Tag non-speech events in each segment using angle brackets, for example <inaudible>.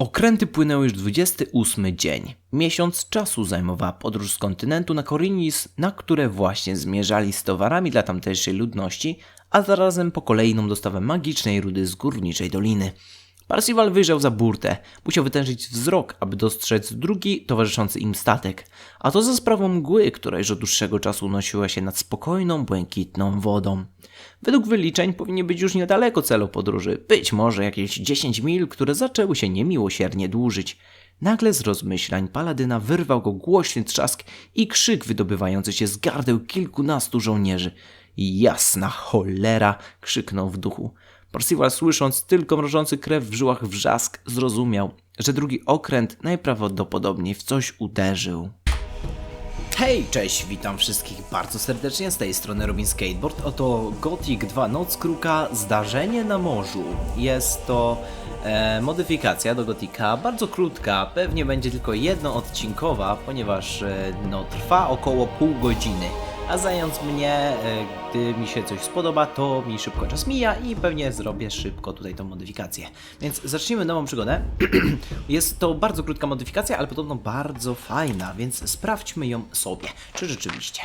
Okręty płynęły już 28 dzień. Miesiąc czasu zajmowała podróż z kontynentu na Korinis, na które właśnie zmierzali z towarami dla tamtejszej ludności, a zarazem po kolejną dostawę magicznej rudy z górniczej doliny. Parsival wyjrzał za burtę. Musiał wytężyć wzrok, aby dostrzec drugi towarzyszący im statek. A to za sprawą mgły, która już od dłuższego czasu unosiła się nad spokojną, błękitną wodą. Według wyliczeń powinien być już niedaleko celu podróży. Być może jakieś 10 mil, które zaczęły się niemiłosiernie dłużyć. Nagle z rozmyślań paladyna wyrwał go głośny trzask i krzyk wydobywający się z gardeł kilkunastu żołnierzy. Jasna cholera! krzyknął w duchu. Percival słysząc tylko mrożący krew w żyłach wrzask, zrozumiał, że drugi okręt najprawdopodobniej w coś uderzył. Hej, cześć, witam wszystkich bardzo serdecznie z tej strony Robin Skateboard. Oto Gothic 2 Noc Kruka Zdarzenie na morzu. Jest to e, modyfikacja do Gotika, bardzo krótka, pewnie będzie tylko jednoodcinkowa, ponieważ e, no, trwa około pół godziny. A zając mnie, e, gdy mi się coś spodoba, to mi szybko czas mija i pewnie zrobię szybko tutaj tą modyfikację. Więc zacznijmy nową przygodę. <clears throat> Jest to bardzo krótka modyfikacja, ale podobno bardzo fajna, więc sprawdźmy ją sobie. Czy rzeczywiście?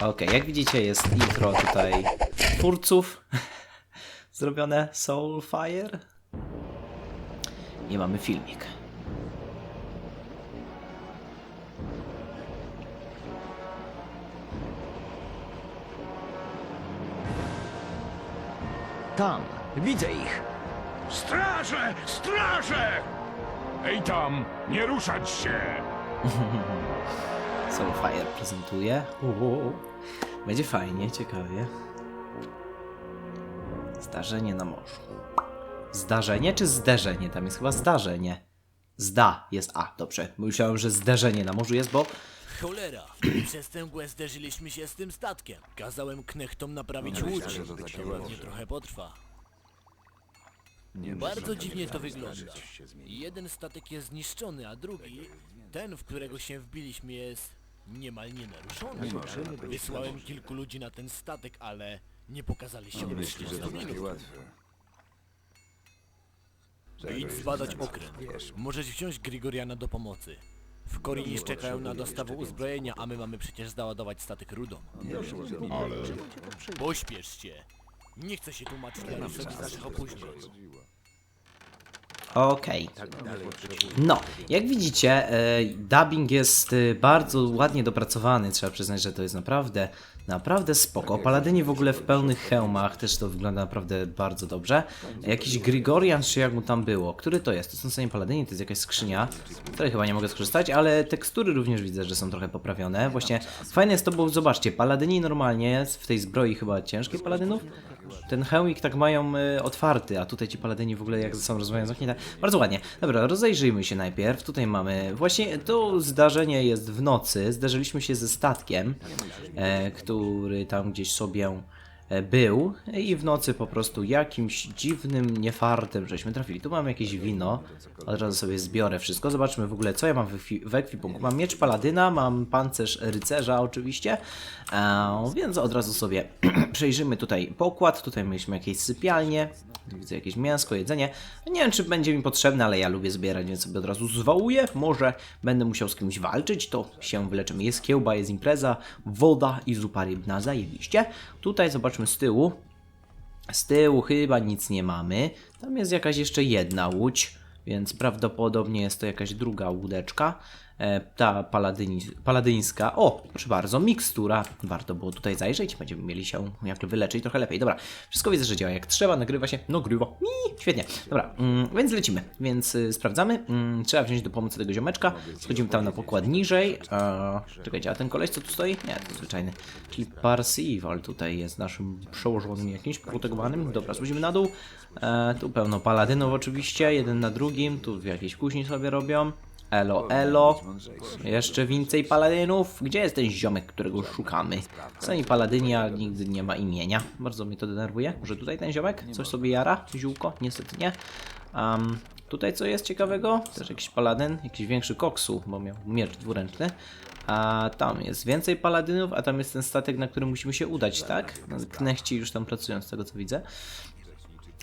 Okej, jak widzicie jest intro tutaj twórców <laughs> zrobione Soulfire. I mamy filmik. Tam, widzę ich. Straże! Straże! Ej tam, nie ruszać się! <laughs> Soulfire prezentuje. Uuu. Będzie fajnie, ciekawie. Zdarzenie na morzu. Zdarzenie czy zderzenie? Tam jest chyba zdarzenie. Zda jest A, dobrze. Myślałem, że zderzenie na morzu jest, bo Cholera! <clears throat> Przez tę mgłę zderzyliśmy się z tym statkiem. Kazałem knechtom naprawić łódź. To pewnie trochę potrwa. Bardzo dziwnie to wygląda. Jeden statek jest zniszczony, a drugi, ten w którego się wbiliśmy jest niemal nienaruszony. Wysłałem kilku ludzi na ten statek, ale nie pokazali się od 30 minut. Idź zbadać okręt. Możesz wziąć Grigoriana do pomocy. W Korinis czekają na dostawę uzbrojenia, a my mamy przecież załadować statek rudą. Ale... Pośpiesz się. Nie chcę się tłumaczyć na wszelkich naszych opóźnień. Okej. No, jak widzicie, e, dubbing jest e, bardzo ładnie dopracowany. Trzeba przyznać, że to jest naprawdę, naprawdę spoko. Paladyni w ogóle w pełnych hełmach też to wygląda naprawdę bardzo dobrze. Jakiś Grigorian, czy jak mu tam było? Który to jest? To są sami paladyni, to jest jakaś skrzynia, której chyba nie mogę skorzystać, ale tekstury również widzę, że są trochę poprawione. Właśnie fajne jest to, bo zobaczcie, paladyni normalnie w tej zbroi chyba ciężkiej paladynów, ten hełmik tak mają y, otwarty, a tutaj ci paladyni w ogóle jak ze sobą rozmawiają zamknięte. Bardzo ładnie. Dobra, rozejrzyjmy się najpierw. Tutaj mamy, właśnie to zdarzenie jest w nocy. Zdarzyliśmy się ze statkiem, e, który tam gdzieś sobie e, był i w nocy po prostu jakimś dziwnym niefartem żeśmy trafili. Tu mam jakieś wino, od razu sobie zbiorę wszystko. Zobaczmy w ogóle co ja mam w, ekwi- w ekwipunku. Mam miecz paladyna, mam pancerz rycerza oczywiście, więc od razu sobie <clears throat> przejrzymy tutaj pokład. Tutaj mieliśmy jakieś sypialnie, widzę jakieś mięsko, jedzenie. Nie wiem czy będzie mi potrzebne, ale ja lubię zbierać, więc sobie od razu zwołuję. Może będę musiał z kimś walczyć, to się wyleczymy. Jest kiełba, jest impreza, woda i zupa rybna, zajebiście. Tutaj zobaczmy z tyłu. Z tyłu chyba nic nie mamy. Tam jest jakaś jeszcze jedna łódź, więc prawdopodobnie jest to jakaś druga łódeczka. E, ta paladyni, paladyńska. O, proszę bardzo, mikstura. Warto było tutaj zajrzeć. Będziemy mieli się jak wyleczyć trochę lepiej. Dobra, wszystko widzę, że działa jak trzeba. Nagrywa się. No, grywa. Świetnie. Dobra, mm, więc lecimy. Więc y, sprawdzamy. Mm, trzeba wziąć do pomocy tego ziomeczka. Schodzimy tam na pokład niżej. E, czekajcie, a ten koleś co tu stoi? Nie, to zwyczajny. Czyli Parsival tutaj jest naszym przełożonym jakimś protegowanym. Dobra, schodzimy na dół. E, tu pełno paladynów oczywiście, jeden na drugim. Tu jakieś kuźni sobie robią. Elo, elo. Jeszcze więcej paladynów. Gdzie jest ten ziomek, którego szukamy? Sami paladyni, a nigdy nie ma imienia. Bardzo mnie to denerwuje. Może tutaj ten ziomek? Coś sobie jara? Ziółko? Niestety nie. Um, tutaj co jest ciekawego? Też jakiś paladyn, jakiś większy koksu, bo miał miecz dwuręczny. A tam jest więcej paladynów, a tam jest ten statek, na którym musimy się udać, tak? Knechci już tam pracują, z tego co widzę.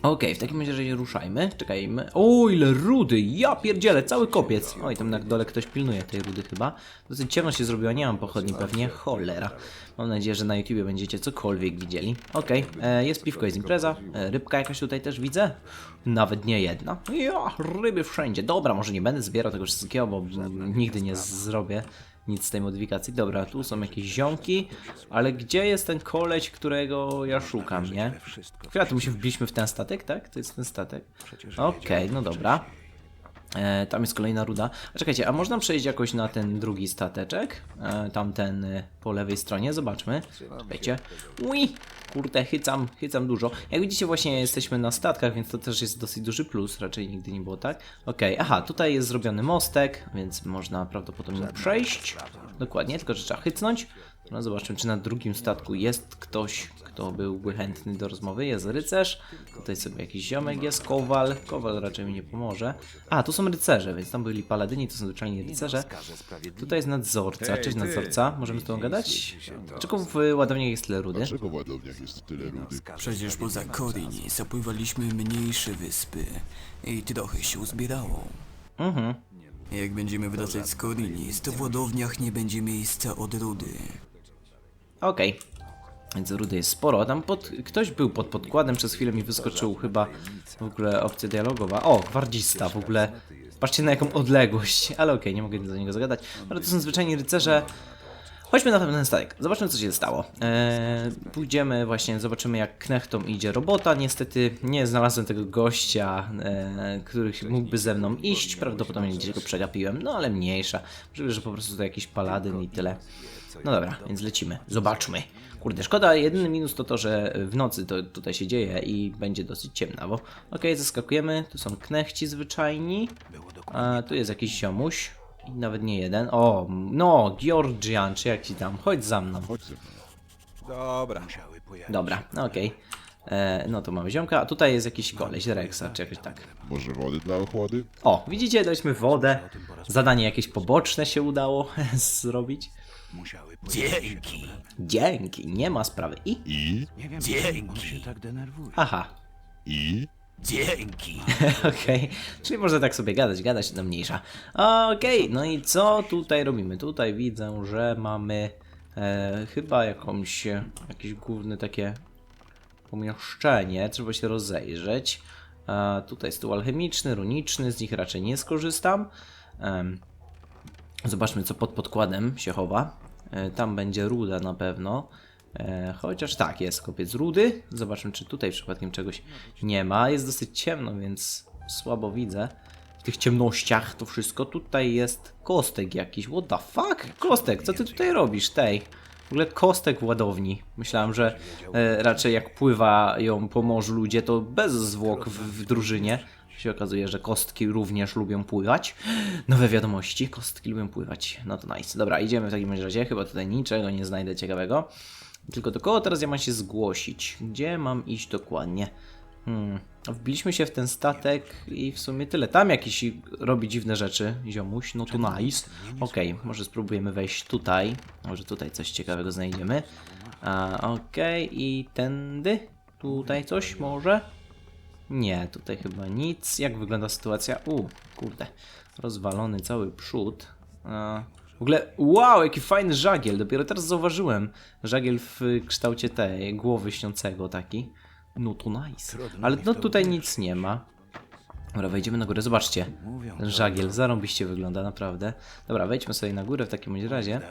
Okej, w takim razie ruszajmy. Czekajmy. O, ile rudy! Ja pierdzielę, cały kopiec. Oj, tam na dole ktoś pilnuje tej rudy chyba. Dosyć ciemno się zrobiła, nie mam pochodni pewnie. Cholera. Mam nadzieję, że na YouTubie będziecie cokolwiek widzieli. Okej, e, jest piwko, jest impreza. E, rybka jakaś tutaj też widzę. Nawet nie jedna. Ja, ryby wszędzie. Dobra, może nie będę zbierał tego wszystkiego, bo nigdy nie zrobię nic z tej modyfikacji. Dobra, tu są jakieś ziomki, ale gdzie jest ten koleś, którego ja szukam, nie? Chwila, tu my się wbiliśmy w ten statek, tak? To jest ten statek. Okej, no dobra. E, tam jest kolejna ruda. A czekajcie, a można przejść jakoś na ten drugi stateczek? E, tamten e, po lewej stronie, zobaczmy. Czekajcie. Ui! Kurde, chycam, chycam dużo. Jak widzicie, właśnie jesteśmy na statkach, więc to też jest dosyć duży plus. Raczej nigdy nie było tak. Okej, aha, tutaj jest zrobiony mostek, więc można prawdopodobnie przejść. Dokładnie, tylko że trzeba chycnąć. No zobaczmy, czy na drugim statku jest ktoś, kto byłby chętny do rozmowy. Jest rycerz. Tutaj sobie jakiś ziomek jest, kowal. Kowal raczej mi nie pomoże. A, tu są rycerze, więc tam byli paladyni, to są zwyczajni rycerze. Tutaj jest nadzorca. Cześć nadzorca, możemy z tobą gadać? Dlaczego w ładowniach jest tyle rudy? Dlaczego w ładowniach jest tyle rudy? Przecież poza Korin zapływaliśmy mniejsze wyspy i trochę się uzbierało. Mhm. Jak będziemy wracać z Korinis, to w ładowniach nie będzie miejsca od rudy. Okej. Więc rudy jest sporo. Tam pod, ktoś był pod podkładem, przez chwilę mi wyskoczył chyba w ogóle opcja dialogowa. O, gwardzista w ogóle. Patrzcie na jaką odległość. Ale okej, nie mogę do niego zagadać. Ale to są zwyczajni rycerze. Chodźmy na ten statek. Zobaczmy, co się stało. Eee, pójdziemy właśnie, zobaczymy, jak knechtom idzie robota. Niestety nie znalazłem tego gościa, e, który mógłby ze mną iść. Prawdopodobnie gdzieś go przegapiłem, no ale mniejsza. Możliwe, że po prostu to jakiś paladyn i tyle. No dobra, więc lecimy. Zobaczmy. Kurde, szkoda, jedyny minus to to, że w nocy to tutaj się dzieje i będzie dosyć ciemnawo. Okej, zaskakujemy. Tu są knechci zwyczajni. A, tu jest jakiś ziomuś. I nawet nie jeden. O, no, Georgian, czy jak ci tam. Chodź za mną. Chodź ze mną. Dobra, no okej. E, No to mamy ziomka, a tutaj jest jakiś koleś, Rexa, czy jakoś tak. Może wody dla ochłady? O, widzicie, daliśmy wodę. Zadanie jakieś poboczne się udało <laughs> zrobić. Dzięki! Dzięki, nie ma sprawy. I? I? Dzięki! Aha, I? Dzięki! <laughs> Okej, czyli można tak sobie gadać, gadać to mniejsza. Okej, no i co tutaj robimy? Tutaj widzę, że mamy e, chyba jakąś, e, jakieś główne takie pomieszczenie, trzeba się rozejrzeć. E, tutaj stół alchemiczny, runiczny, z nich raczej nie skorzystam. Em, zobaczmy, co pod podkładem się chowa. E, tam będzie ruda na pewno. E, chociaż tak, jest kopiec rudy. Zobaczmy, czy tutaj przypadkiem czegoś nie ma. Jest dosyć ciemno, więc słabo widzę. W tych ciemnościach to wszystko. Tutaj jest kostek jakiś. What the fuck? Kostek, co ty tutaj robisz, tej? W ogóle kostek w ładowni. Myślałem, że e, raczej jak pływają po morzu ludzie, to bez zwłok w, w drużynie. Się okazuje, że kostki również lubią pływać. Nowe wiadomości, kostki lubią pływać. No to nice. Dobra, idziemy w takim razie. Chyba tutaj niczego nie znajdę ciekawego. Tylko do kogo teraz ja mam się zgłosić? Gdzie mam iść dokładnie? Hmm. Wbiliśmy się w ten statek i w sumie tyle. Tam jakiś robi dziwne rzeczy, ziomuś. No to nice. Okej, może spróbujemy wejść tutaj. Może tutaj coś ciekawego znajdziemy. Okej, i tędy? Tutaj coś może? Nie, tutaj chyba nic. Jak wygląda sytuacja? U, kurde. Rozwalony cały przód. A, w ogóle, wow, jaki fajny żagiel. Dopiero teraz zauważyłem. Żagiel w kształcie tej głowy śniącego taki. No to nice. Ale no tutaj nic nie ma. Dobra, wejdziemy na górę. Zobaczcie. Ten żagiel zarąbiście wygląda, naprawdę. Dobra, wejdźmy sobie na górę w takim razie.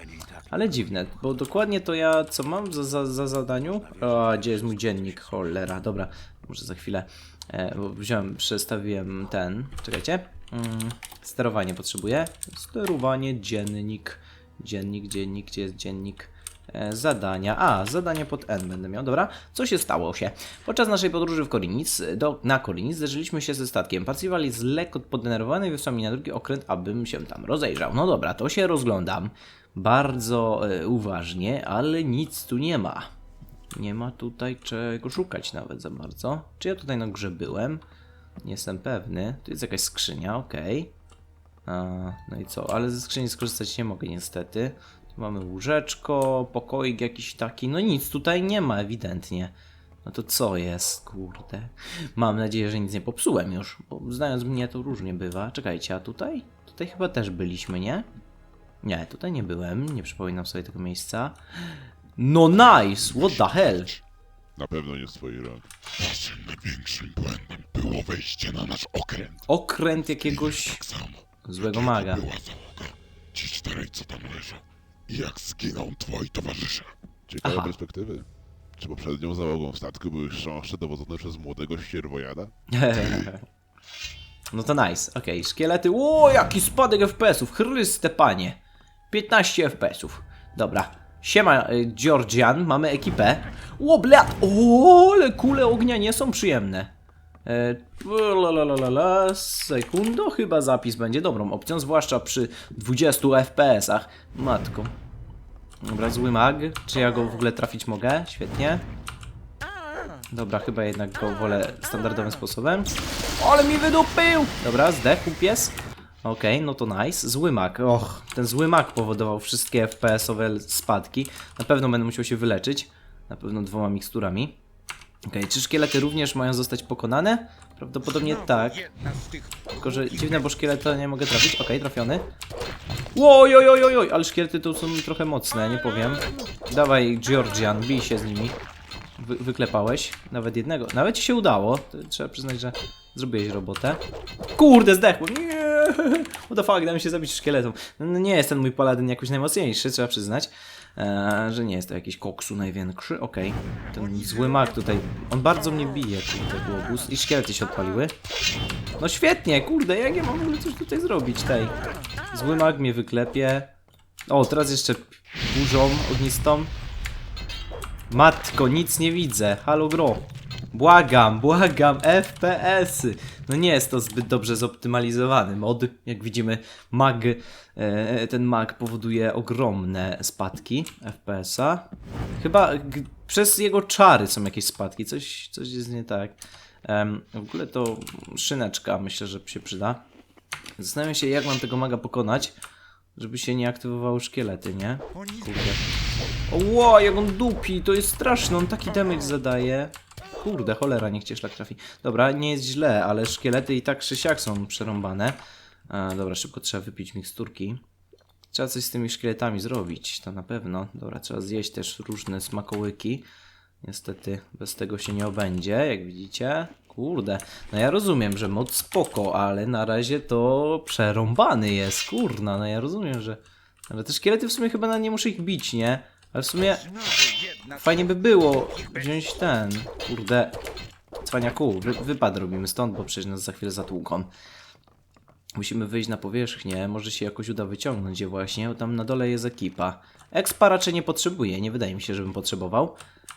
Ale dziwne, bo dokładnie to ja co mam za, za, za zadaniu? O, gdzie jest mój dziennik? Cholera, dobra. Może za chwilę. E, bo wziąłem, przestawiłem ten. Czekajcie. Mm, sterowanie potrzebuję. Sterowanie, dziennik. Dziennik, dziennik, gdzie jest dziennik? E, zadania. A, zadanie pod N będę miał. Dobra, co się stało się? Podczas naszej podróży w Korinic, do, na Korinic zderzyliśmy się ze statkiem. Parcival jest lekko poddenerwowany i wysłał na drugi okręt, abym się tam rozejrzał. No dobra, to się rozglądam. Bardzo e, uważnie, ale nic tu nie ma. Nie ma tutaj czego szukać nawet za bardzo. Czy ja tutaj na górze byłem? Nie jestem pewny. Tu jest jakaś skrzynia. A, No i co? Ale ze skrzyni skorzystać nie mogę niestety. Tu mamy łóżeczko, pokoik jakiś taki. No nic tutaj nie ma ewidentnie. No to co jest, kurde? Mam nadzieję, że nic nie popsułem już, bo znając mnie to różnie bywa. Czekajcie, a tutaj? Tutaj chyba też byliśmy, nie? Nie, tutaj nie byłem, nie przypominam sobie tego miejsca. No nice, what the hell? Na pewno nie z twojej rąk. Naszym największym błędem było wejście na nasz okręt. Okręt jakiegoś Tak samo. złego maga. Była załoga. Ci czterej, co tam leżą. I jak zginą twoi towarzysze. Ciekawe Aha. perspektywy. Czy poprzednią załogą statku były chrząszcze dowodzone przez młodego ścierwojada? <laughs> No to nice, okej, szkielety, o jaki spadek FPS-ów, chryste panie, 15 FPS-ów, dobra, siema y, Georgian, mamy ekipę, o blat, o ale kule ognia nie są przyjemne, e, la, la, la, la, la, sekundo, chyba zapis będzie dobrą opcją, zwłaszcza przy 20 FPS-ach, matko, dobra, zły mag, czy ja go w ogóle trafić mogę, świetnie, Dobra, chyba jednak go wolę standardowym sposobem. Ale mi wydupił! Dobra, zdechł pies. Okej, no to nice. Zły mak. Och, ten zły mak powodował wszystkie FPS-owe spadki. Na pewno będę musiał się wyleczyć. Na pewno dwoma miksturami. Okej, czy szkielety również mają zostać pokonane? Prawdopodobnie tak. Tylko, że dziwne, bo szkieleta nie mogę trafić. Okej, trafiony. Oj, oj, oj, oj, oj, ale szkielety tu są trochę mocne, nie powiem. Dawaj, Georgian, bij się z nimi. Wy, wyklepałeś. Nawet jednego. Nawet ci się udało. Trzeba przyznać, że zrobiłeś robotę. Kurde, zdechłem. Nie. <laughs> What the fuck, się zabić szkieletom. No, nie jest ten mój paladyn jakoś najmocniejszy, trzeba przyznać. Eee, że nie jest to jakiś koksu największy. Okej. Ten zły mak tutaj. On bardzo mnie bije, kurde, głobus. I szkielety się odpaliły. No świetnie, kurde, jak ja mam w ogóle coś tutaj zrobić, tej. Zły mag mnie wyklepie. O, teraz jeszcze burzą ognistą. Matko, nic nie widzę. Halo gro. Błagam, błagam, FPS-y. No nie jest to zbyt dobrze zoptymalizowany mod. Jak widzimy, mag, e, ten mag powoduje ogromne spadki FPS-a. Chyba przez jego czary są jakieś spadki, coś, coś jest nie tak. W ogóle to szyneczka myślę, że się przyda. Zastanawiam się, jak mam tego maga pokonać, żeby się nie aktywowały szkielety, nie? Kurde. Ło, jak on dupi, to jest straszne, on taki damage zadaje. Kurde, cholera, niech cię szlak trafi. Dobra, nie jest źle, ale szkielety i tak krzysiak są przerąbane. A, dobra, szybko trzeba wypić miksturki. Trzeba coś z tymi szkieletami zrobić, to na pewno. Dobra, trzeba zjeść też różne smakołyki. Niestety bez tego się nie obędzie, jak widzicie. Kurde, no ja rozumiem, że mod spoko, ale na razie to przerąbany jest, kurna, no ja rozumiem, że... Ale te szkielety w sumie chyba na nie muszę ich bić, nie? Ale w sumie fajnie by było wziąć ten, kurde, cwaniaku, wy, wypad robimy stąd, bo przecież nas za chwilę zatłuką. Musimy wyjść na powierzchnię, może się jakoś uda wyciągnąć je właśnie, tam na dole jest ekipa. Expa raczej nie potrzebuję, nie wydaje mi się, żebym potrzebował.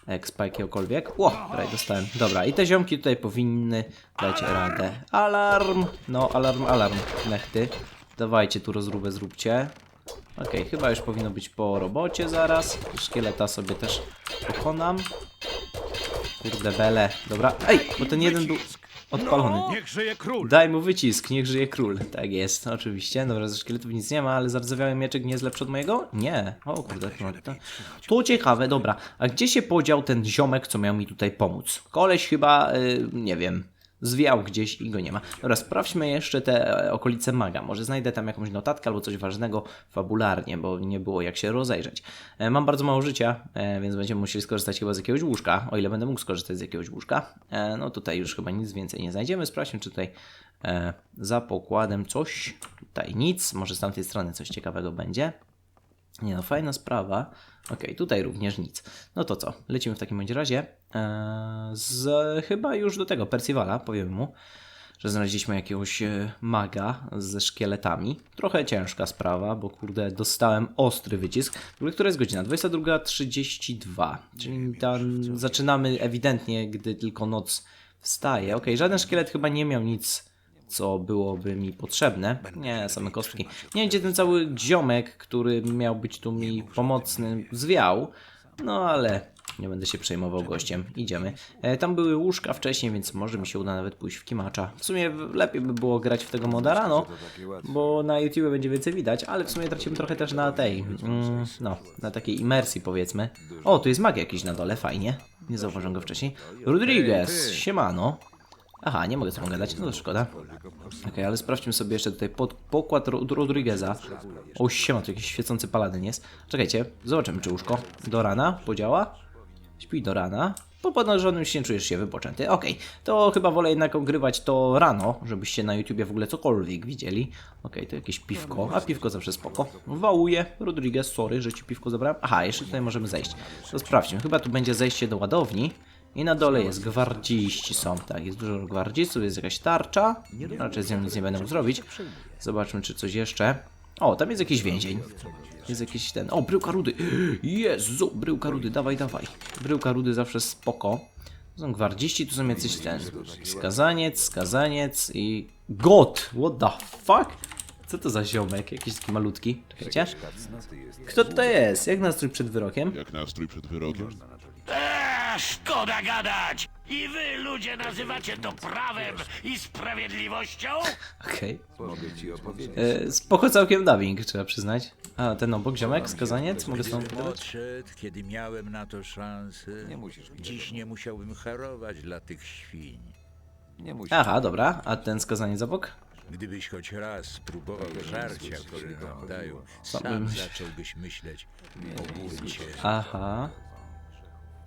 Expa jakiegokolwiek. Ło, prawie dostałem. Dobra, i te ziomki tutaj powinny dać radę. Alarm! No, alarm, alarm. Nechty. Dawajcie tu rozróbę, zróbcie. Okej, chyba już powinno być po robocie zaraz. Szkieleta sobie też pokonam. Kurde bele. Dobra. Ej, bo ten jeden był odpalony. Niech żyje król! Daj mu wycisk, niech żyje król. Tak jest, oczywiście. Dobra, ze szkieletów nic nie ma, ale zardzewiały mieczek nie jest lepszy od mojego? Nie. O kurde, no, to, to ciekawe, dobra. A gdzie się podział ten ziomek, co miał mi tutaj pomóc? Koleś chyba, y, nie wiem, zwiał gdzieś i go nie ma. Dobra, sprawdźmy jeszcze te e, okolice maga. Może znajdę tam jakąś notatkę albo coś ważnego fabularnie, bo nie było jak się rozejrzeć. E, mam bardzo mało życia, e, więc będziemy musieli skorzystać chyba z jakiegoś łóżka, o ile będę mógł skorzystać z jakiegoś łóżka. No tutaj już chyba nic więcej nie znajdziemy. Sprawdźmy, czy tutaj za pokładem coś. Tutaj nic, może z tamtej strony coś ciekawego będzie. Nie no, fajna sprawa. Okej, tutaj również nic. No to co? Lecimy w takim bądź razie. Eee, z chyba już do tego Percivala, powiem mu, że znaleźliśmy jakiegoś e, maga ze szkieletami. Trochę ciężka sprawa, bo kurde, dostałem ostry wycisk. Która jest godzina? 22.32. Czyli tam zaczynamy ewidentnie, gdy tylko noc wstaje. Okej, żaden szkielet chyba nie miał nic co byłoby mi potrzebne. Nie, same kostki. Nie wiem, gdzie ten cały ziomek, który miał być tu mi pomocny, zwiał. No ale nie będę się przejmował gościem. Idziemy. E, tam były łóżka wcześniej, więc może mi się uda nawet pójść w kimacza. W sumie lepiej by było grać w tego moda rano, bo na YouTube będzie więcej widać, ale w sumie tracimy trochę też na tej, mm, no, na takiej imersji powiedzmy. O, tu jest mag jakiś na dole, fajnie. Nie zauważyłem go wcześniej. Rodriguez, siemano. Aha, nie mogę z tobą gadać, no to szkoda. Okej, ale sprawdźmy sobie jeszcze tutaj pod, pokład Ro Rodrigueza. O, siema, to jakiś świecący paladyn jest. Czekajcie, zobaczymy czy łóżko do rana podziała. Śpi do rana. Po podnożonym się czujesz się wypoczęty. Okej, to chyba wolę jednak ogrywać to rano, żebyście na YouTubie w ogóle cokolwiek widzieli. Okej, to jakieś piwko, a piwko zawsze spoko. Wałuje, Rodriguez, sorry, że ci piwko zabrałem. Aha, jeszcze tutaj możemy zejść. To sprawdźmy, chyba tu będzie zejście do ładowni. I na dole jest gwardziści są, tak, jest dużo gwardzistów, jest jakaś tarcza. Raczej z nią nic nie będę mógł zrobić. Zobaczmy, czy coś jeszcze. O, tam jest jakiś więzień. Jest jakiś ten. O, bryłka rudy. Jezu, bryłka rudy, dawaj, dawaj. Bryłka rudy zawsze spoko. Są gwardziści, tu są jacyś ten. Skazaniec, skazaniec i. God! What the fuck? Co to za ziomek? Jakiś taki malutki. Czekajcie. Kto to jest? Jak nastrój przed wyrokiem? Jak nastrój przed wyrokiem. Szkoda gadać! I wy, ludzie, nazywacie to prawem i sprawiedliwością? Okej. E, Spoko całkiem dubbing, trzeba przyznać. A, ten obok ziomek, skazaniec? Mogę pogadać? Odszedł, kiedy miałem na to szansę. Dziś nie musiałbym harować dla tych świń. Aha, dobra. A ten skazaniec obok? Gdybyś choć raz spróbował żarcia, które nam dają, sam zacząłbyś myśleć o buncie. Aha.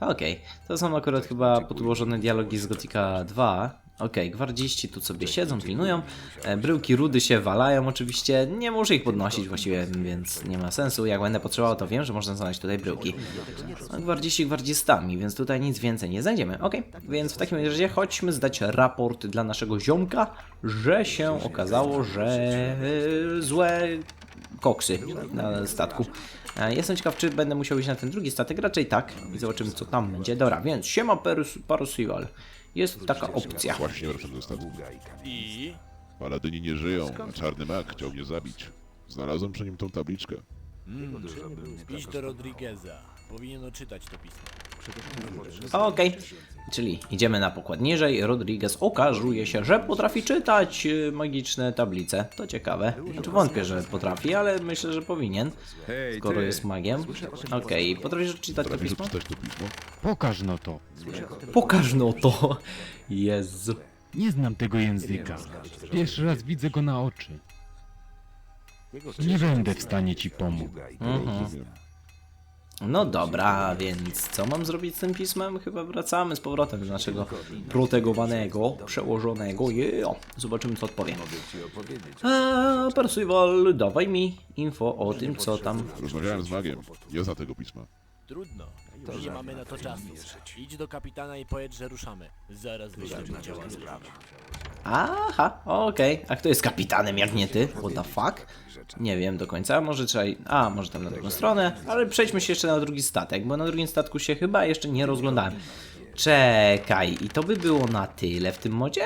Okej, to są akurat chyba podłożone dialogi z Gotika 2. Okej, gwardziści tu sobie siedzą, pilnują. E, bryłki rudy się walają oczywiście. Nie muszę ich podnosić właściwie, więc nie ma sensu. Jak będę potrzebował, to wiem, że można znaleźć tutaj bryłki. No, gwardziści gwardzistami, więc tutaj nic więcej nie znajdziemy. Okej, więc w takim razie chodźmy zdać raport dla naszego ziomka, że się okazało, że e, złe koksy na statku. E, Jestem ciekaw, czy będę musiał iść na ten drugi statek. Raczej tak. I zobaczymy, co tam będzie. Dobra, więc siema Perus- Parusival. Jest taka opcja. Właśnie wracam do statku. I... Paladyni nie żyją, a czarny mak chciał mnie zabić. Znalazłem przy nim tą tabliczkę. Idź do Rodrigueza. Powinien odczytać to pismo. Okej. Czyli idziemy na pokład niżej. Rodriguez okazuje się, że potrafi czytać y, magiczne tablice. To ciekawe. Znaczy wątpię, że potrafi, ale myślę, że powinien. Skoro jest magiem. Okej, potrafisz czytać to pismo? to pismo? Pokaż no to. Pokaż no to. Jezu. Nie znam tego języka. Pierwszy raz widzę go na oczy. Nie będę w stanie ci pomóc. Rozumiem. No dobra, więc co mam zrobić z tym pismem? Chyba wracamy z powrotem do naszego protegowanego, przełożonego. Yeah. Zobaczymy, co odpowie. Eee, dawaj mi info o tym, co tam. Rozmawiałem z magiem. Zna tego pisma. Trudno. Nie mamy na to czasu. Idź do kapitana i powiedz, że ruszamy. Zaraz wyślemy działa Aha, okej. A kto jest kapitanem, jak nie ty? What the fuck? Nie wiem do końca, może trzeba... i- A, może tam na drugą stronę, ale przejdźmy się jeszcze na drugi statek, bo na drugim statku się chyba jeszcze nie rozglądałem. Czekaj, i to by było na tyle w tym modzie?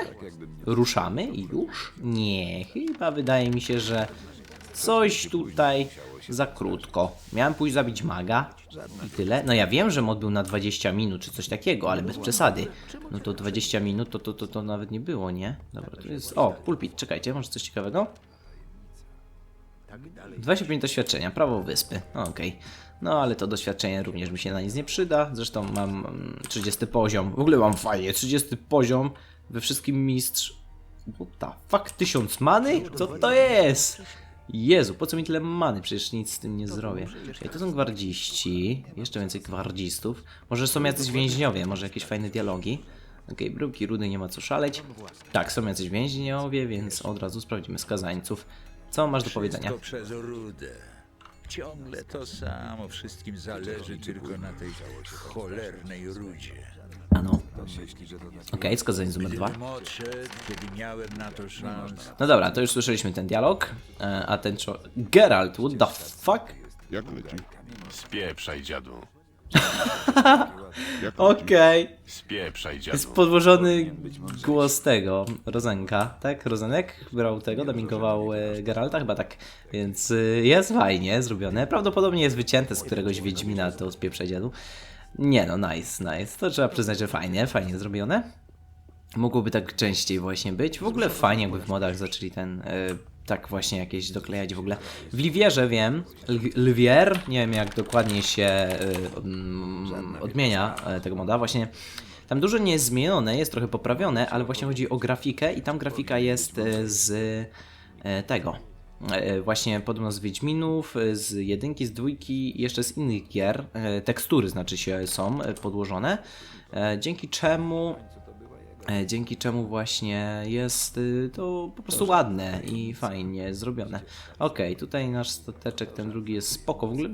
Ruszamy i już? Nie, chyba wydaje mi się, że coś tutaj za krótko. Miałem pójść zabić maga i tyle. No ja wiem, że mod był na 20 minut czy coś takiego, ale bez przesady. No to 20 minut to, to, to, to nawet nie było, nie? Dobra, to jest... O, pulpit, czekajcie, może coś ciekawego? 25 doświadczenia, prawo wyspy. No, Okej. No ale to doświadczenie również mi się na nic nie przyda. Zresztą mam mm, 30 poziom. W ogóle mam fajnie, 30 poziom. We wszystkim mistrz. What the fuck, 1000 many? Co to jest? Jezu, po co mi tyle many? Przecież nic z tym nie zrobię. To są gwardziści. Jeszcze więcej gwardzistów. Może są jacyś więźniowie, może jakieś fajne dialogi. Okej, bryłki rudy nie ma co szaleć. Tak, są jacyś więźniowie, więc od razu sprawdzimy skazańców. Co masz do powiedzenia? Przez rudę. Ciągle to samo, wszystkim zależy tylko na tej cholernej rudzie. Ano. Okej, skazaniec numer dwa. No dobra, to już słyszeliśmy ten dialog. E, a ten czo... Geralt, what the fuck? Jak leci? Spieprzaj, dziadu. Okej. Spieprzaj, Jest dziadu. podłożony głos tego, Rozenka, tak? Rozenek brał tego, dubbingował e, Geralta, chyba tak. Więc e, jest fajnie zrobione. Prawdopodobnie jest wycięte z któregoś Wiedźmina to z pieprzedzielu. Nie no, nice, nice. To trzeba przyznać, że fajnie, fajnie zrobione. Mogłoby tak częściej właśnie być. W ogóle fajnie, jakby w modach zaczęli ten e, tak właśnie jakieś doklejać w ogóle. W Liwierze wiem, Lw- Lwier, nie wiem jak dokładnie się mm, odmienia e, tego moda, właśnie tam dużo nie jest zmienione, jest trochę poprawione, ale właśnie chodzi o grafikę i tam grafika jest e, z e, tego. E, Właśnie podobno z Wiedźminów, e, z jedynki, z dwójki jeszcze z innych gier. e, Tekstury znaczy się są podłożone. Dzięki czemu dzięki czemu właśnie jest to po prostu ładne i fajnie zrobione. Okej, tutaj nasz stateczek, ten drugi jest spoko. W ogóle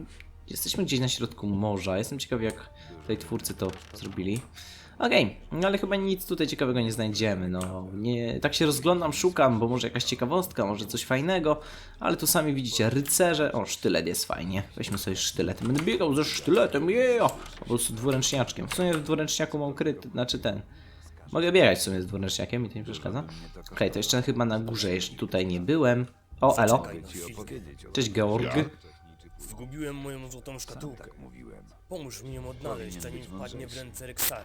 jesteśmy gdzieś na środku morza. Jestem ciekaw, jak tutaj twórcy to zrobili. Okej, no ale chyba nic tutaj ciekawego nie znajdziemy. No, nie, tak się rozglądam, szukam, bo może jakaś ciekawostka, może coś fajnego, ale tu sami widzicie rycerze. O, sztylet jest fajnie. Weźmy sobie sztylet. Będę biegał ze sztyletem, yeah! Po prostu dwuręczniaczkiem. W sumie w dwuręczniaku mam kryty, znaczy ten. Mogę biegać w sumie z dwuręczniakiem i to nie przeszkadza. Okej, to jeszcze chyba na górze, jeszcze tutaj nie byłem. O, elo. Cześć Georg. Zgubiłem moją złotą szkatułkę. Pomóż mi ją odnaleźć, zanim wpadnie w ręce Rexara.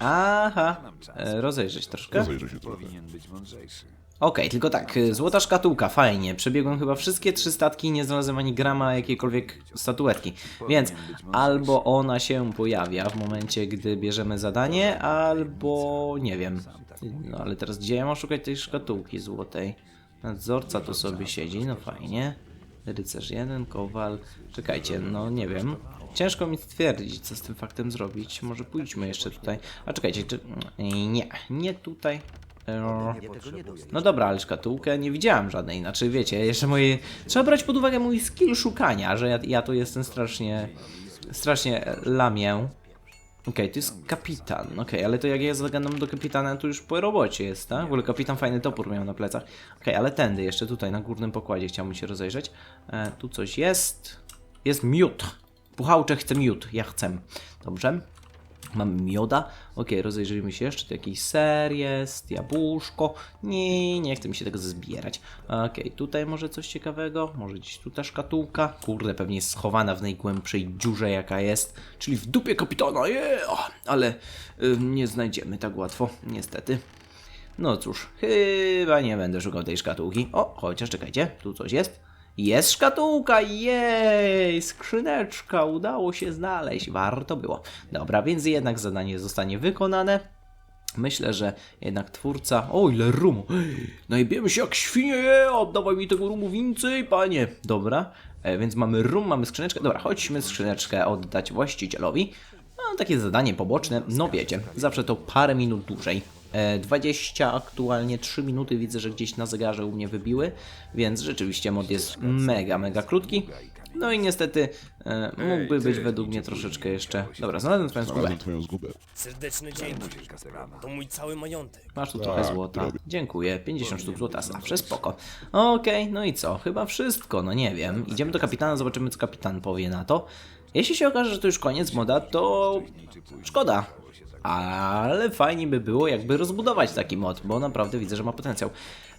Aha, e, rozejrzeć troszkę. Rozejrzę się trochę. Okej, tylko tak, złota szkatułka, fajnie. Przebiegłem chyba wszystkie trzy statki i nie znalazłem ani grama jakiejkolwiek statuetki. Więc albo ona się pojawia w momencie, gdy bierzemy zadanie, albo nie wiem. No ale teraz gdzie ja mam szukać tej szkatułki złotej? Nadzorca tu sobie siedzi, no fajnie. Rycerz jeden, kowal. Czekajcie, no nie wiem. Ciężko mi stwierdzić, co z tym faktem zrobić. Może pójdźmy jeszcze tutaj. A czekajcie, czy... Nie, nie tutaj. No dobra, ale szkatułkę nie widziałem żadnej, znaczy wiecie, jeszcze moje... Trzeba brać pod uwagę mój skill szukania, że ja, ja tu jestem strasznie... Strasznie lamię. Okej, to jest kapitan, okej, ale to jak ja zagadam do kapitana, to już po robocie jest, tak? W ogóle kapitan fajny topór miał na plecach. Okej, ale tędy jeszcze tutaj na górnym pokładzie chciałbym się rozejrzeć. E, tu coś jest. Jest miód. Puchałcze chce miód, ja chcę. Dobrze. Mamy mioda. Ok, rozejrzyjmy się jeszcze. Tu jakiś ser jest, jabłuszko. Nie, nie chcę mi się tego zbierać. Ok, tutaj może coś ciekawego. Może gdzieś tu szkatułka. Kurde, pewnie jest schowana w najgłębszej dziurze jaka jest. Czyli w dupie kapitana, yeah! Ale y, nie znajdziemy tak łatwo, niestety. No cóż, chyba nie będę szukał tej szkatułki. O, chociaż czekajcie, tu coś jest. Jest szkatułka, jej! Skrzyneczka, udało się znaleźć, warto było. Dobra, więc jednak zadanie zostanie wykonane. Myślę, że jednak twórca... O, ile rumu! Najbiemy się jak świnie, oddawaj mi tego rumu więcej, panie! Dobra, e, więc mamy rum, mamy skrzyneczkę. Dobra, chodźmy skrzyneczkę oddać właścicielowi. No, takie zadanie poboczne, no wiecie, zawsze to parę minut dłużej. E, 20, aktualnie 3 minuty widzę, że gdzieś na zegarze u mnie wybiły, więc rzeczywiście mod jest mega, mega krótki. No i niestety e, mógłby być według mnie troszeczkę jeszcze... Dobra, znalazłem twoją zgubę. Znalazłem twoją zgubę. Serdeczne dzięki. To mój cały majątek. Masz tu trochę złota. Dziękuję, 50 sztuk złota zawsze, spoko. Okej, no i co? Chyba wszystko, no nie wiem. Idziemy do kapitana, zobaczymy co kapitan powie na to. Jeśli się okaże, że to już koniec moda, to szkoda. Ale fajnie by było jakby rozbudować taki mod, bo naprawdę widzę, że ma potencjał.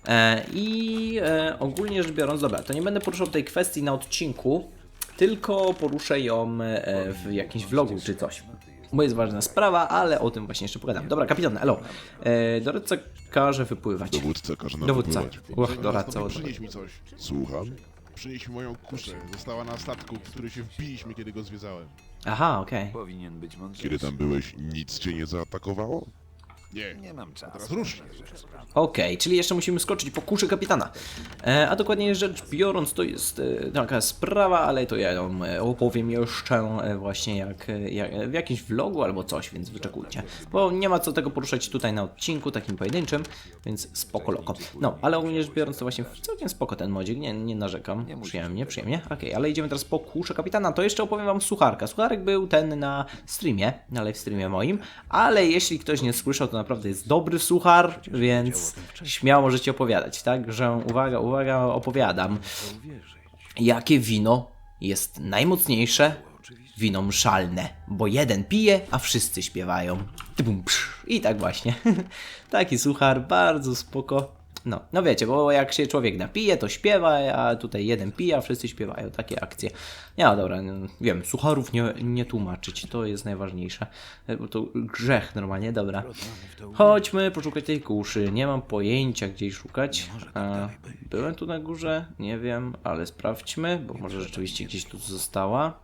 E, I e, ogólnie rzecz biorąc, dobra, to nie będę poruszał tej kwestii na odcinku, tylko poruszę ją e, w jakimś vlogu czy coś. Bo jest ważna sprawa, ale o tym właśnie jeszcze pogadam. Dobra, kapitan, elo. E, doradca każe wypływać. Dowódca każe nam Dowódca. wypływać. Uch, doradca. Przynieś mi coś. Słucham? Przynieś mi moją kuszę. Została na statku, w który się wbiliśmy, kiedy go zwiedzałem. Aha, okej. Kiedy tam byłeś, nic cię nie zaatakowało? Nie, nie mam czasu. Teraz rusz. Okej, czyli jeszcze musimy skoczyć po kuszy kapitana. E, a dokładnie rzecz biorąc, to jest e, taka sprawa, ale to ja ją e, opowiem jeszcze e, właśnie jak, e, jak w jakimś vlogu albo coś, więc wyczekujcie. Bo nie ma co tego poruszać tutaj na odcinku takim pojedynczym, więc spoko loko. No, ale ogólnie rzecz biorąc, to właśnie całkiem spoko ten modzik, nie, nie narzekam. Przyjemnie, przyjemnie. Okej, ale idziemy teraz po kuszę kapitana. To jeszcze opowiem wam sucharka. Sucharek był ten na streamie, na live streamie moim, ale jeśli ktoś nie słyszał, to naprawdę jest dobry suchar, więc śmiało możecie opowiadać, tak? Że uwaga, uwaga, opowiadam. Jakie wino jest najmocniejsze? Wino mszalne, bo jeden pije, a wszyscy śpiewają. Tybum, psz. I tak właśnie. <laughs> Taki suchar, bardzo spoko. No, no wiecie, bo jak się człowiek napije, to śpiewa, a tutaj jeden pije, a wszyscy śpiewają, takie akcje. Nie, no dobra, no, wiem, sucharów nie, nie tłumaczyć, to jest najważniejsze, e, bo to grzech normalnie, dobra. Chodźmy poszukać tej kuszy, nie mam pojęcia gdzie jej szukać. E, byłem tu na górze, nie wiem, ale sprawdźmy, bo może rzeczywiście gdzieś tu została.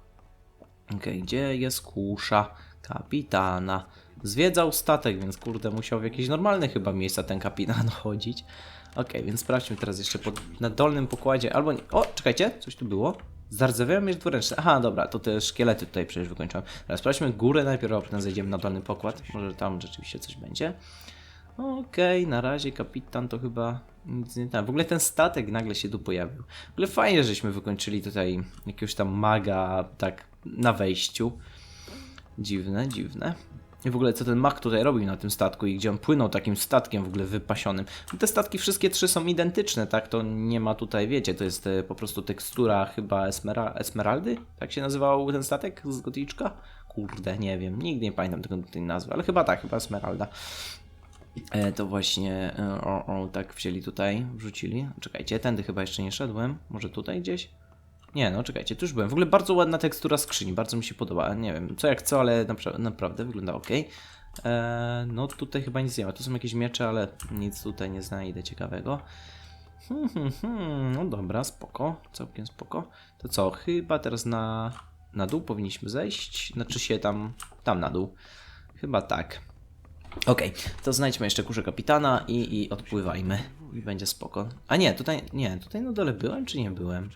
Okej, gdzie jest kusza kapitana? Zwiedzał statek, więc kurde, musiał w jakieś normalne chyba miejsca ten kapitan <laughs> chodzić. Okej, więc sprawdźmy teraz jeszcze pod, na dolnym pokładzie, albo nie. O, czekajcie, coś tu było. Zardzewiały miecz dwuręczny. Aha, dobra, to te szkielety tutaj przecież wykończyłem. Teraz sprawdźmy górę najpierw, a potem zejdziemy na dolny pokład. Może tam rzeczywiście coś będzie. Okej, na razie kapitan to chyba nic nie tam. W ogóle ten statek nagle się tu pojawił. W ogóle fajnie, żeśmy wykończyli tutaj jakiegoś tam maga tak na wejściu. Dziwne, dziwne. I w ogóle co ten mag tutaj robił na tym statku i gdzie on płynął takim statkiem w ogóle wypasionym. Te statki wszystkie trzy są identyczne, tak? To nie ma tutaj, wiecie, to jest e, po prostu tekstura chyba esmera Esmeraldy? Tak się nazywał ten statek z goticzka? Kurde, nie wiem, nigdy nie pamiętam tego, tej nazwy, ale chyba tak, chyba Esmeralda. E, to właśnie e, o, o, tak wzięli tutaj, wrzucili. Czekajcie, tędy chyba jeszcze nie szedłem. Może tutaj gdzieś? Nie, no czekajcie, tu już byłem. W ogóle bardzo ładna tekstura skrzyni, bardzo mi się podoba. Nie wiem, co jak co, ale napra naprawdę wygląda ok. E, no tutaj chyba nic nie ma. Tu są jakieś miecze, ale nic tutaj nie znajdę ciekawego. Hmm, hmm, hmm, no dobra, spoko, całkiem spoko. To co, chyba teraz na, na dół powinniśmy zejść? Znaczy się tam, tam na dół. Chyba tak. Okej, to znajdźmy jeszcze kuszę kapitana i, i odpływajmy. I będzie spoko. A nie, tutaj, nie, tutaj na dole byłem czy nie byłem?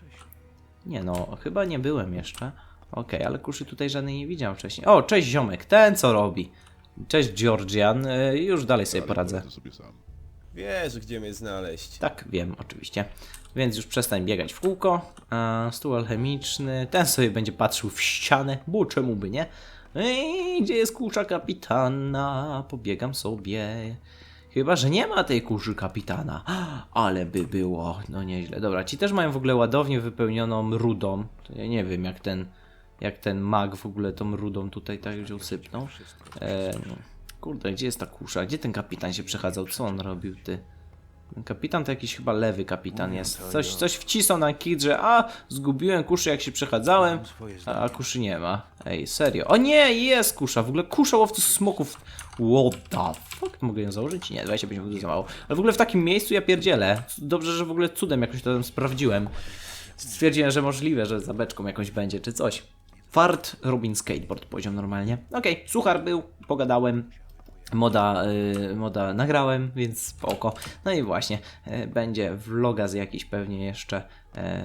Nie no, chyba nie byłem jeszcze. Okej, ale kuszy tutaj żadnej nie widziałem wcześniej. O, cześć ziomek, ten co robi? Cześć Georgian, y, już dalej sobie poradzę. To sobie sam. Wiesz, gdzie mnie znaleźć. Tak, wiem, oczywiście. Więc już przestań biegać w kółko. A, stół alchemiczny. Ten sobie będzie patrzył w ścianę, bo czemu by nie? Ej, gdzie jest kusza kapitana? Pobiegam sobie. Chyba, że nie ma tej kuszy kapitana. Ale by było. No nieźle. Dobra, ci też mają w ogóle ładownię wypełnioną rudą. To ja nie wiem, jak ten, jak ten mag w ogóle tą rudą tutaj tak wziął sypnął. E, kurde, gdzie jest ta kusza? Gdzie ten kapitan się przechadzał? Co on robił, ty? Kapitan to jakiś chyba lewy kapitan jest. Coś, coś wcisnął na kit, że a, zgubiłem kuszę jak się przechadzałem, a, a kuszy nie ma. Ej, serio. O nie, jest kusza, w ogóle kusza łowców smoków. What the fuck? Mogę ją założyć? Nie, 25 minut za mało. Ale w ogóle w takim miejscu ja pierdzielę. Dobrze, że w ogóle cudem jakoś to tam sprawdziłem. Stwierdziłem, że możliwe, że za beczką jakąś będzie, czy coś. Fart Robin Skateboard poziom normalnie. Okej, suchar był, pogadałem. Moda, y, moda nagrałem, więc spoko. No i właśnie, y, będzie vloga z jakiś pewnie jeszcze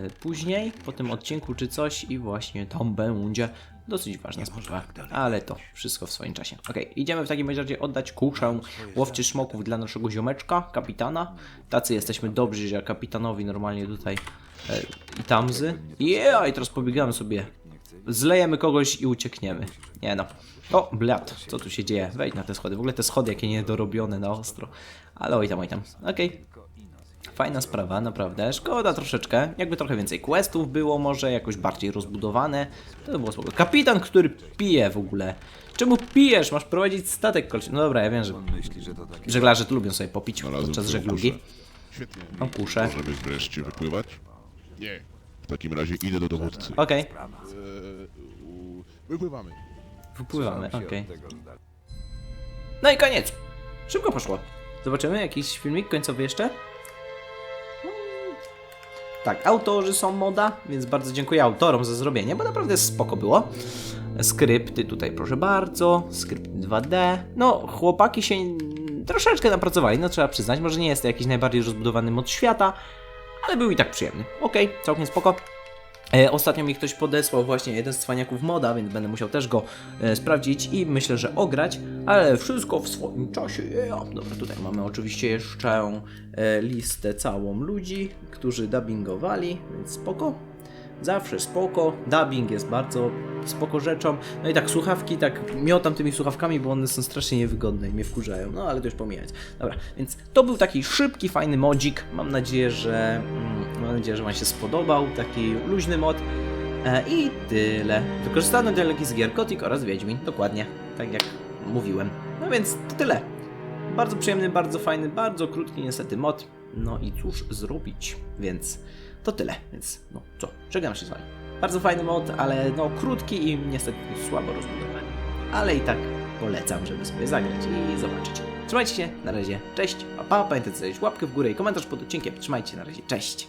y, później, po tym odcinku czy coś i właśnie tam będzie dosyć ważna sprawa, ale to wszystko w swoim czasie. Ok, idziemy w takim razie oddać kuszę łowczy szmoków dla naszego ziomeczka, kapitana. Tacy jesteśmy dobrzy, że kapitanowi normalnie tutaj e, i tamzy. Yeah, i teraz pobiegamy sobie zlejemy kogoś i uciekniemy. Nie no. O, blat, co tu się dzieje? Wejdź na te schody. W ogóle te schody jakie niedorobione na ostro. Ale oj tam, oj tam. Okej. Fajna sprawa, naprawdę. Szkoda troszeczkę. Jakby trochę więcej questów było, może jakoś bardziej rozbudowane. To by było spoko. Kapitan, który pije w ogóle. Czemu pijesz? Masz prowadzić statek kolczy. No dobra, ja wiem, że żeglarze tu lubią sobie popić podczas żeglugi. kuszę. Świetnie. O, kuszę. Możemy wreszcie wypływać? Nie. W takim razie idę do dowódcy. Okej, Eee, u- wypływamy. okej. No i koniec. Szybko poszło. Zobaczymy jakiś filmik końcowy jeszcze. Tak, autorzy są moda, więc bardzo dziękuję autorom za zrobienie, bo naprawdę spoko było. Skrypty tutaj proszę bardzo, skrypty 2D. No, chłopaki się troszeczkę napracowali, no trzeba przyznać. Może nie jest to jakiś najbardziej rozbudowany mod świata, ale był i tak przyjemny. Okej, całkiem spoko. E, ostatnio mi ktoś podesłał właśnie jeden z cwaniaków moda, więc będę musiał też go e, sprawdzić i myślę, że ograć, ale wszystko w swoim czasie. Yeah. Dobra, tutaj mamy oczywiście jeszcze e, listę całą ludzi, którzy dubbingowali, więc spoko. Zawsze spoko. Dubbing jest bardzo spoko rzeczą. No i tak słuchawki, tak miotam tymi słuchawkami, bo one są strasznie niewygodne i mnie wkurzają. No ale to już. Dobra, więc to był taki szybki, fajny modzik. Mam nadzieję, że mm, mam nadzieję, że Wam się spodobał. Taki luźny mod. E, I tyle. Wykorzystano dialogi z gier Gothic oraz Wiedźmin. Dokładnie, tak jak mówiłem. No więc to tyle. Bardzo przyjemny, bardzo fajny, bardzo krótki niestety mod. No i cóż zrobić, więc to tyle, więc no co, żegnam się z wami. Bardzo fajny mod, ale no krótki i niestety słabo rozbudowany. Ale i tak polecam, żeby sobie zagrać i zobaczyć. Trzymajcie się, na razie, cześć, pa pa, pamiętajcie zostawić łapkę w górę i komentarz pod odcinkiem. Trzymajcie się, na razie, cześć.